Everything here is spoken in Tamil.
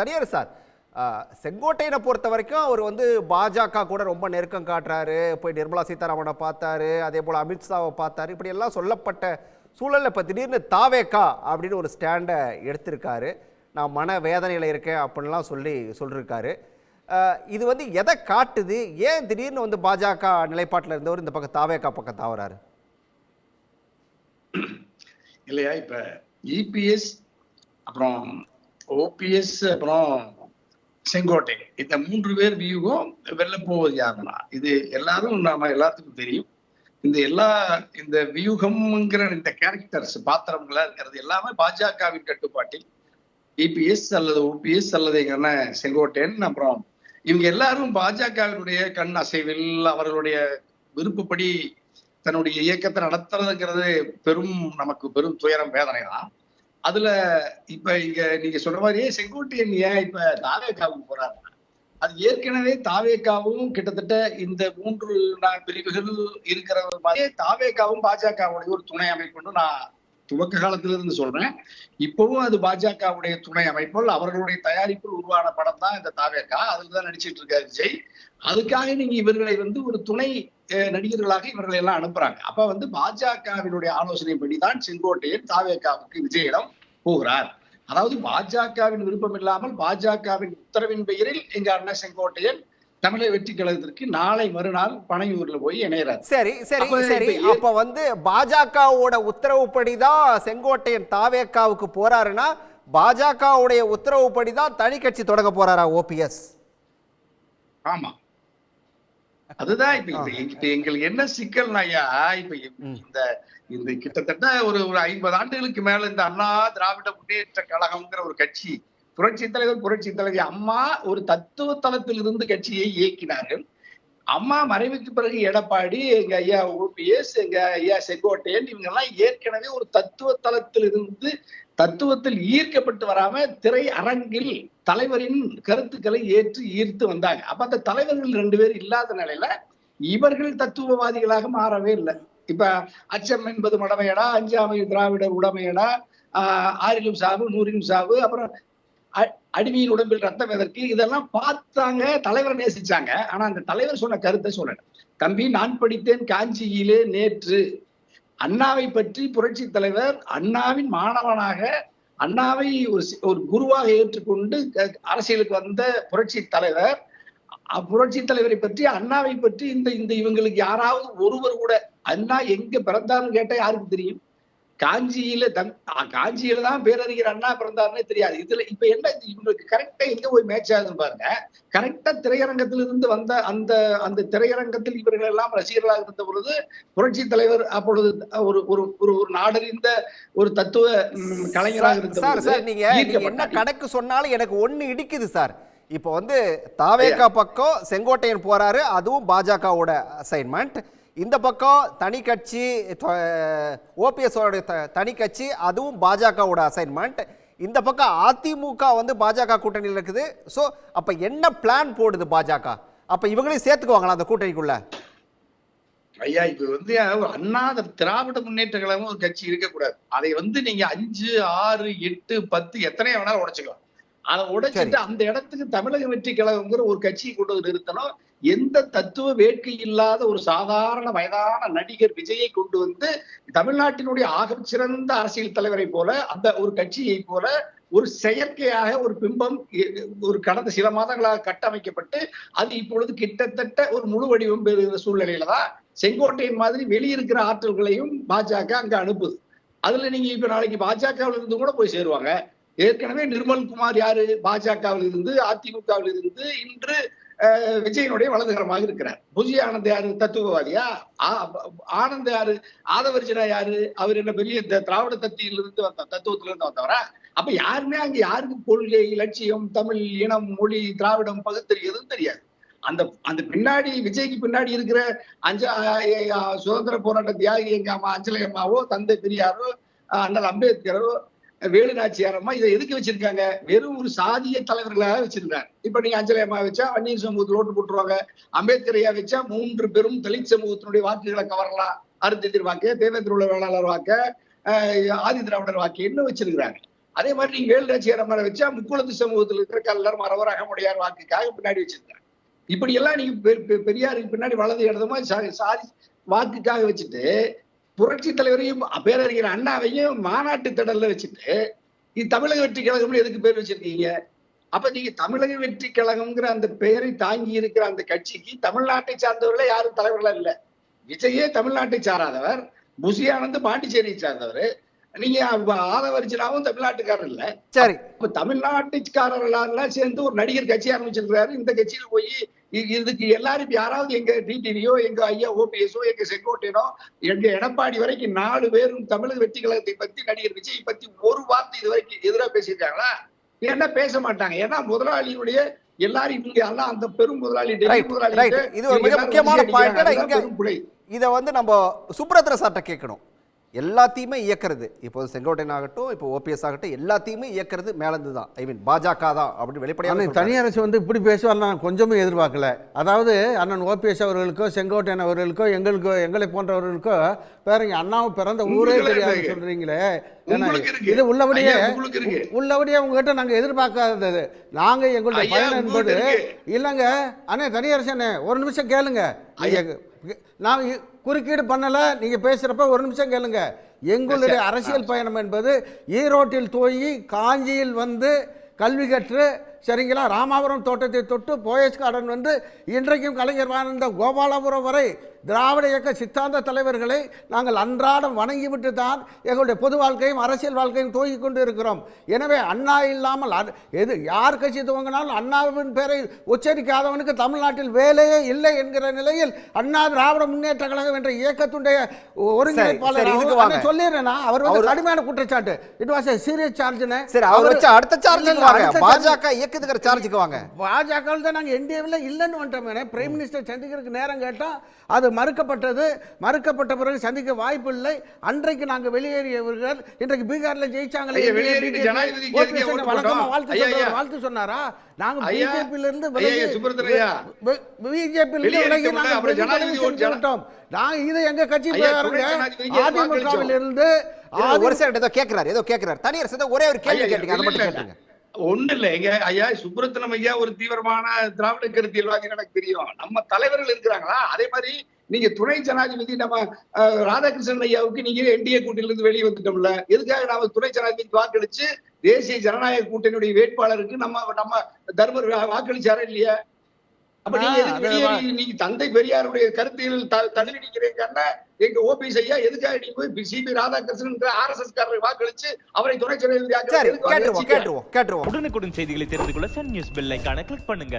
தனியார் சார். ஆஹ், செங்கோட்டையனை பொறுத்த வரைக்கும் அவர் வந்து பாஜக கூட ரொம்ப நெருக்கம் காட்டுறாரு. போய் நிர்மலா சீதாராமனை பார்த்தாரு. அதே போல் அமித்ஷாவை பார்த்தாரு. இப்படி எல்லாம் சொல்லப்பட்ட சூழலில் இப்போ திடீர்னு தாவேக்கா அப்படின்னு ஒரு ஸ்டாண்டை எடுத்திருக்காரு. நான் மன வேதனையில் இருக்கேன் அப்படின்லாம் சொல்லி சொல்லியிருக்காரு இது வந்து எதை காட்டுது? ஏன் திடீர்னு வந்து பாஜக நிலைப்பாட்டில் இருந்தவர் இந்த பக்கம் தாவேக்கா பக்கம் தாவறாரு? இல்லையா? இப்போ இபிஎஸ் அப்புறம் ஓபிஎஸ் அப்புறம் செங்கோட்டை. இந்த மூன்று பேர் வியூகம் வெளில போவது யாருன்னா? இது எல்லாரும் நாம எல்லாத்துக்கும் தெரியும். இந்த எல்லா இந்த வியூகம்ங்கிற இந்த கேரக்டர்ஸ் பாத்திரங்களா இருக்கிறது எல்லாமே பாஜகவின் கட்டுப்பாட்டில். இபிஎஸ் அல்லது ஓபிஎஸ் அல்லது எங்கன்னா செங்கோட்டையன் அப்புறம் இவங்க எல்லாரும் பாஜகவினுடைய கண் அசைவில் அவர்களுடைய விருப்பப்படி தன்னுடைய இயக்கத்தை நடத்துறதுங்கிறது பெரும் நமக்கு பெரும் துயரம் வேதனை தான் அதுல இப்ப இங்க நீங்க சொல்ற மாதிரியே செங்கோட்டையன் ஏன் இப்ப தாவேக்காவுக்கு போறாரு? அது ஏற்கனவே தாவேக்காவும் கிட்டத்தட்ட இந்த மூன்று நா- பிரிவுகள் இருக்கிற மாதிரியே தாவேக்காவும் பாஜகவுடைய ஒரு துணை அமைப்புன்னு நான் துவக்க காலத்துல இருந்து சொல்றேன். இப்பவும் அது பாஜகவுடைய துணை அமைப்புகள் அவர்களுடைய தயாரிப்பில் உருவான படம் தான் இந்த தாவேக்கா. அதுல தான் நடிச்சிட்டு இருக்காரு விஜய். அதுக்காக நீங்க இவர்களை வந்து ஒரு துணை நடிகர்களாக இவர்களை எல்லாம் அனுப்புறாங்க. அப்ப வந்து பாஜகவினுடைய ஆலோசனைப்படி தான் செங்கோட்டையன் தாவேக்காவுக்கு விஜயிடம் போகிறார். அதாவது பாஜகவின் விருப்பம் இல்லாமல் பாஜகவின் உத்தரவின் பெயரில் எங்க அண்ணன் செங்கோட்டையன் தமிழக வெற்றி கழகத்திற்கு நாளை மறுநாள் பனையூர்ல போய் இணையறார் சரி சரி சரி. அப்ப வந்து பாஜகவோட உத்தரவுப்படி தான் செங்கோட்டையன் தாவேக்காவுக்கு போறாருன்னா பாஜகவுடைய உத்தரவுப்படி தான் தனி கட்சி தொடங்க போறாரா ஓபிஎஸ் ஆமா அதுதான் இப்ப இப்ப எங்க- இப்ப எங்களுக்கு என்ன சிக்கல்னா ஐயா இப்ப இந்த இந்த கிட்டத்தட்ட ஒரு ஒரு ஐம்பது ஆண்டுகளுக்கு மேல இந்த அண்ணா திராவிட முன்னேற்ற கழகம்ங்கிற ஒரு கட்சி புரட்சி தலைவர் புரட்சி தலைவி அம்மா ஒரு தத்துவ தளத்தில் இருந்து கட்சியை இயக்கினார்கள். அம்மா மறைவுக்கு பிறகு எடப்பாடி எங்க ஐயா ஓபிஎஸ் எங்க ஐயா செங்கோட்டையன் இவங்க எல்லாம் ஏற்கனவே ஒரு தத்துவ தளத்தில் இருந்து தத்துவத்தில் ஈர்க்கப்பட்டு வராம திரை அரங்கில் தலைவரின் கருத்துக்களை ஏற்று ஈர்த்து வந்தாங்க. அப்ப அந்த தலைவர்கள் ரெண்டு பேர் இல்லாத நிலையில இவர்கள் தத்துவவாதிகளாக மாறவே இல்லை. இப்ப அச்சம் என்பது மடமையடா அஞ்சாமை திராவிடர் உடமையடா ஆஹ் ஆறிலும் சாவு நூறிலும் சாவு அப்புறம் அ- அடிமையின் உடம்பில் ரத்தம் எதற்கு? இதெல்லாம் பார்த்தாங்க தலைவரை நேசிச்சாங்க. ஆனா அந்த தலைவர் சொன்ன கருத்தை சொல்லல. தம்பி நான் படித்தேன் காஞ்சியிலே நேற்று. அண்ணாவை பற்றி புரட்சி தலைவர் அண்ணாவின் மாணவனாக அண்ணாவை ஒரு சி- ஒரு குருவாக ஏற்றுக்கொண்டு அரசியலுக்கு வந்த புரட்சி தலைவர். புரட்சி தலைவரை பற்றி அண்ணாவை பற்றி இந்த இந்த இவங்களுக்கு யாராவது ஒருவர் கூட அண்ணா எங்க பிறந்தாருன்னு கேட்டா யாருக்கு தெரியும்? காஞ்சியில அ, காஞ்சியில தான் பேரறிஞர் அண்ணா பிறந்தாருன்னே தெரியாது. இதுல இப்ப என்ன இவங்களுக்கு கரெக்டா எங்க போய் மேட்ச் ஆகுதுன்னு பாருங்க. கரெக்டா திரையரங்கத்தில் இருந்து வந்த அந்த அந்த திரையரங்கத்தில் இவர்கள் எல்லாம் ரசிகர்களாக இருந்த பொழுது புரட்சி தலைவர் அப்பொழுது ஒரு ஒரு ஒரு ஒரு நாடறிந்த ஒரு தத்துவ கலைஞராக இருந்த சார் பொழுது சார் நீங்க என்ன. கணக்கு சொன்னாலும் எனக்கு ஒண்ணு இடிக்குது சார். இப்போ வந்து தாவேக்கா பக்கம் செங்கோட்டையன் போறாரு அதுவும் பாஜகவோட அசைன்மெண்ட் இந்த பக்கம் தனி கட்சி ஓபிஎஸ் தனி கட்சி அதுவும் பாஜகவோட அசைன்மெண்ட் இந்த பக்கம் அதிமுக வந்து பாஜக கூட்டணியில் இருக்குது. ஸோ அப்ப என்ன பிளான் போடுது பாஜக? அப்ப இவங்களையும் சேர்த்துக்குவாங்களா அந்த கூட்டணிக்குள்ள? ஐயா இப்ப வந்து ஒரு அண்ணா திராவிட முன்னேற்ற கழகம் ஒரு கட்சி இருக்கக்கூடாது. அதை வந்து நீங்க அஞ்சு ஆறு எட்டு பத்து எத்தனை வேணாலும் உடைச்சுக்கலாம். அதை உடைச்சிட்டு அந்த இடத்துக்கு தமிழக வெற்றி கழகம்ங்கிற ஒரு கட்சியை கொண்டு நிறுத்தணும். எந்த தத்துவ வேட்கை இல்லாத ஒரு சாதாரண வயதான நடிகர் விஜயை கொண்டு வந்து தமிழ்நாட்டினுடைய ஆகச் சிறந்த அரசியல் தலைவரை போல அந்த ஒரு கட்சியை போல ஒரு செயற்கையாக ஒரு பிம்பம் ஒரு கடந்த சில மாதங்களாக கட்டமைக்கப்பட்டு அது இப்பொழுது கிட்டத்தட்ட ஒரு முழு வடிவம் பெறுகிற சூழ்நிலையில தான் செங்கோட்டையின் மாதிரி வெளியிருக்கிற ஆற்றல்களையும் பாஜக அங்க அனுப்புது. அதுல நீங்க இப்ப நாளைக்கு பாஜகவில் இருந்து கூட போய் சேருவாங்க. ஏற்கனவே நிர்மல் குமார் யாரு? பாஜகவில் இருந்து அதிமுகவில் இருந்து இன்று விஜயனுடைய வலதுகரமாக இருக்கிறார். புஜி ஆனந்த் யாரு? தத்துவவாதியா? ஆ- ஆனந்த் யாரு? ஆதவர்ஜனா யாரு? அவர் என்ன பெரிய த- திராவிட தத்தியிலிருந்து வந்த தத்துவத்திலிருந்து வந்தவரா? அப்ப யாருமே அங்க யாருக்கு கொள்கை இலட்சியம் தமிழ் இனம் மொழி திராவிடம் பகுத்தறியதுன்னு தெரியாது. அந்த அந்த பின்னாடி விஜய்க்கு பின்னாடி இருக்கிற அஞ்ச சுதந்திர போராட்ட தியாகி எங்க அம்மா அஞ்சலி அம்மாவோ தந்தை பெரியாரோ அஹ் அண்ணல் அம்பேத்கரோ வேலு நாச்சியாரம்மா இதை எதுக்கு வச்சிருக்காங்க? வெறும் ஒரு சாதிய தலைவர்களாக வச்சிருந்தார். இப்ப நீங்க அஞ்சலி அம்மா வச்சா அந்நிய சமூகத்தில் ஓட்டு போட்டுருவாங்க. அம்பேத்கரையா வச்சா மூன்று பெரும் தலித் சமூகத்தினுடைய வாக்குகளை கவரலாம் அருந்ததிர் வாக்கு தேவேந்திர உள்ள வேளாளர் வாக்க ஆதி திராவிடர் வாக்கு என்ன வச்சிருக்கிறாங்க அதே மாதிரி நீங்க வேலு நாச்சியார் வச்சா முக்குளத்து சமூகத்தில் இருக்கிற கல்லர் மரவர் அகமுடையார் வாக்குக்காக பின்னாடி வச்சிருக்காங்க இப்படி எல்லாம் நீங்க பெரியாருக்கு பின்னாடி வலது இடதுமா சா- சாதி வாக்குக்காக வச்சுட்டு புரட்சி தலைவரையும் பேரறிஞர் அண்ணாவையும் மாநாட்டு திடல்ல வச்சுட்டு இது தமிழக வெற்றி கழகம்னு எதுக்கு பேர் வச்சிருக்கீங்க? அப்ப நீங்க தமிழக வெற்றி கழகம்ங்கிற அந்த பெயரை தாங்கி இருக்கிற அந்த கட்சிக்கு தமிழ்நாட்டை சார்ந்தவர்களே யாரும் தலைவர்களா இல்ல. விஜயே தமிழ்நாட்டை சாராதவர் புசியானந்த் பாண்டிச்சேரியை சார்ந்தவர். நீங்க ஆதவர்ஜனாவும் தமிழ்நாட்டுக்காரர் இல்ல. சரி. இப்ப தமிழ்நாட்டுக்காரர்களெல்லாம் சேர்ந்து ஒரு நடிகர் கட்சி ஆரம்பிச்சிருக்காரு இந்த கட்சியில போய் இதுக்கு எல்லாரும் யாராவது எங்க டிடிவியோ எங்க ஐயா ஓபிஎஸ்ஓ எங்க செங்கோட்டையனோ எங்க எடப்பாடி வரைக்கும் நாலு பேரும் தமிழக வெற்றி கழகத்தை பத்தி நடிகர் விஜய் பத்தி ஒரு வார்த்தை இது வரைக்கும் எதிராக பேசியிருக்காங்களா? ஏன்னா பேச மாட்டாங்க? ஏன்னா முதலாளியுடைய எல்லாரும் இவங்க எல்லாம் அந்த பெரும் முதலாளி முதலாளி. இது ஒரு மிக முக்கியமான புலை இதை வந்து நம்ம சுப்ரத்ர சார்ட்ட கேட்கணும். எல்லாத்தையுமே இயக்குறது. இப்போ செங்கோட்டையன் ஆகட்டும் இப்போ ஓபிஎஸ் ஆகட்டும் எல்லாத்தையுமே இயக்குறது மேலந்து தான் ஐ மீன் பாஜக தான் அப்படின்னு வெளிப்படையாக ஆனால் தனி அரசு வந்து இப்படி பேசுவார் நான் கொஞ்சமும் எதிர்பார்க்கல. அதாவது அண்ணன் ஓபிஎஸ் அவர்களுக்கோ செங்கோட்டையன் அவர்களுக்கோ எங்களுக்கோ எங்களை போன்றவர்களுக்கோ பாருங்க அண்ணாவை பிறந்த ஊரே தெரியாது. சொல்றீங்களே. இது உள்ளபடியே ஐயா, உங்களுக்கு இருக்கு. உள்ளபடியே உங்ககிட்ட நாங்க எதிர்பார்க்காதது. நாங்க எங்களுடைய பயணம் என்பது. இல்லைங்க. அண்ணே தனியரசு அண்ணே ஒரு நிமிஷம் கேளுங்க. ஐயா நான் குறுக்கீடு பண்ணல. நீங்க பேசுறப்ப ஒரு நிமிஷம் கேளுங்க. எங்களுடைய அரசியல் பயணம் என்பது ஈரோட்டில் தோய் காஞ்சியில் வந்து கல்வி கற்று சரிங்களா ராமாபுரம் தோட்டத்தை தொட்டு போயஸ் கார்டன் வந்து இன்றைக்கும் கலைஞர் வாழ்ந்த கோபாலபுரம் வரை திராவிட இயக்க சித்தாந்த தலைவர்களை நாங்கள் அன்றாடம் வணங்கிவிட்டு தான் எங்களுடைய பொது வாழ்க்கையும் அரசியல் வாழ்க்கையும் துவங்கிக் கொண்டு இருக்கிறோம் எனவே அண்ணா இல்லாமல் எது யார் கட்சி துவங்கினாலும் அண்ணாவின் பேரை உச்சரிக்காதவனுக்கு தமிழ்நாட்டில் வேலையே இல்லை என்கிற நிலையில் அண்ணா திராவிட முன்னேற்ற கழகம் என்ற இயக்கத்துடைய ஒருங்கிணைப்பாளர் இதுக்கு அவர் வந்து கடுமையான குற்றச்சாட்டு. இட் வாஸ் சீரியஸ் சார்ஜ்னு சரி அவர் வச்ச அடுத்த வாங்க. பாஜக இயக்குதுங்கிற சார்ஜுக்கு வாங்க. பாஜக தான் நாங்கள் என்டிஏவில் இல்லைன்னு வந்துட்டோம். பிரைம் மினிஸ்டர் சந்திக்கிறதுக்கு நேரம் கேட்டோம் அது மறுக்கப்பட்டது மறுக்கப்பட்ட பிறகு சந்திக்க வாய்ப்பு இல்லை அன்றைக்கு நாங்கள் வெளியேறியவர்கள் இன்றைக்கு பீகார்ல ஜெயிச்சாங்களே ஐயா, NDA, வெளியேறிட்டு BJP, ஜனாதிபதிக்கு OPS எதுக்கு ஓட்டு வழக்கமா போட்டோம்? வாழ்த்து. வாழ்த்து சொன்னாரா நாங்க பிஜேபியில இருந்து. பிஜேபியில நாங்க இது எங்க கட்சி அதிமுகவில்? இருந்து ஒரு செகண்ட் ஏதோ கேட்கிறாரு ஏதோ கேட்கிறாரு தனியரசு ஏதோ ஒரே ஒரு கேள்வி கேட்டீங்க அதை மட்டும். கேட்டுங்க ஒண்ணு இல்ல. எங்க ஐயா சுப்ரத்தனம் ஐயா ஒரு தீவிரமான திராவிட கருத்தியல்வாதி எனக்கு தெரியும். நம்ம தலைவர்கள் இருக்கிறாங்களா? அதே மாதிரி நீங்க துணை ஜனாதிபதி நம்ம அஹ், ராதாகிருஷ்ணன் ஐயாவுக்கு நீங்க என்டிஏ கூட்டணியில இருந்து வெளியே வந்துட்டோம்ல. எதுக்காக நாம துணை ஜனாதிபதி வாக்களிச்சு தேசிய ஜனநாயக கூட்டணியுடைய வேட்பாளருக்கு நம்ம நம்ம தர்மர் வாக்களிச்சாரா இல்லையா? அப்ப நீங்க நீங்க தந்தை பெரியாருடைய கருத்தியல் த- தள்ளி நிக்கிறீங்கன்னா எங்க ஓபிஎஸ் ஐயா எதுக்காக நீங்க போய் C P Radhakrishnan R S S காரரை வாக்களிச்சு அவரை துணை ஜனாதிபதி கேட்டுருவோம்? கேட்டுருவோம் கேட்டுருவோம். உடனுக்குடன் செய்திகளை தெரிந்து கொள்ள சன் நியூஸ் பெல் ஐகானை கிளிக் பண்ணுங்க.